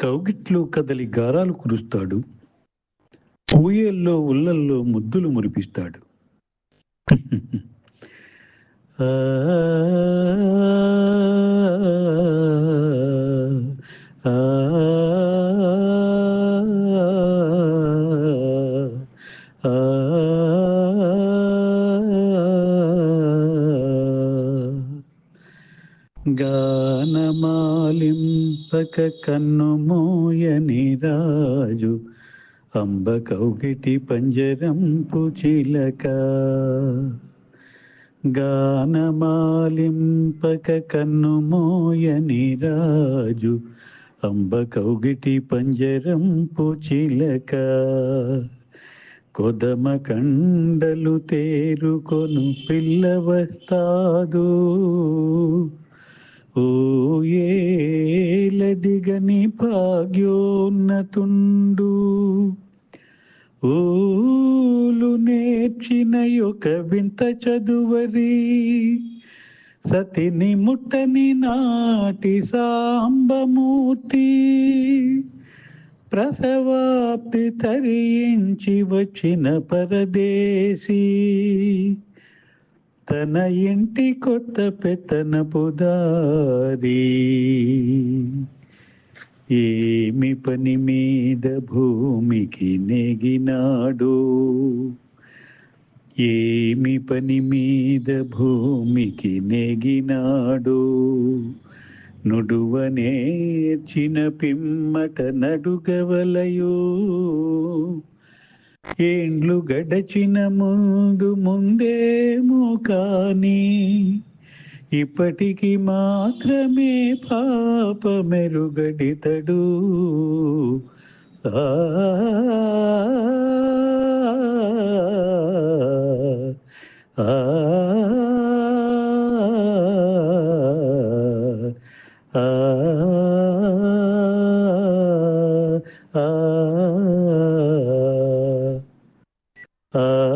కౌగిట్లు కదలి గారాలు కురుస్తాడు ఊయల్లో ఉల్లల్లో ముద్దులు మురిపిస్తాడు ఆ, గానమాలింపక కన్ను మోయని రాజు అంబ కౌగిటి పంజరంపు చిలక. గానమాలింపక కన్ను మోయని రాజు అంబ కౌగిటి పంజరంపు చిలక. కొదమ కండలు తేరుకొను పిల్ల భాగ్యోన్నతుండు ఊలు నేర్చిన ఒక వింత చదువరి. సతిని ముట్టని నాటి సాంబమూర్తి. ప్రసవాప్తి తరించి వచ్చిన పరదేశీ. తన ఇంటి కొత్త పెత్తన పుదారీ ఏమి పని మీద భూమికి నెగినాడు? ఏమి పని మీద భూమికి నెగినాడు? నుడువ నేర్చిన పిమ్మట నడుగవలయో? ఏండ్లు గడచిన ముందు ముందేమో కానీ ఇప్పటికి మాత్రమే పాప మెరుగడితడు ఆ ఆ ఆ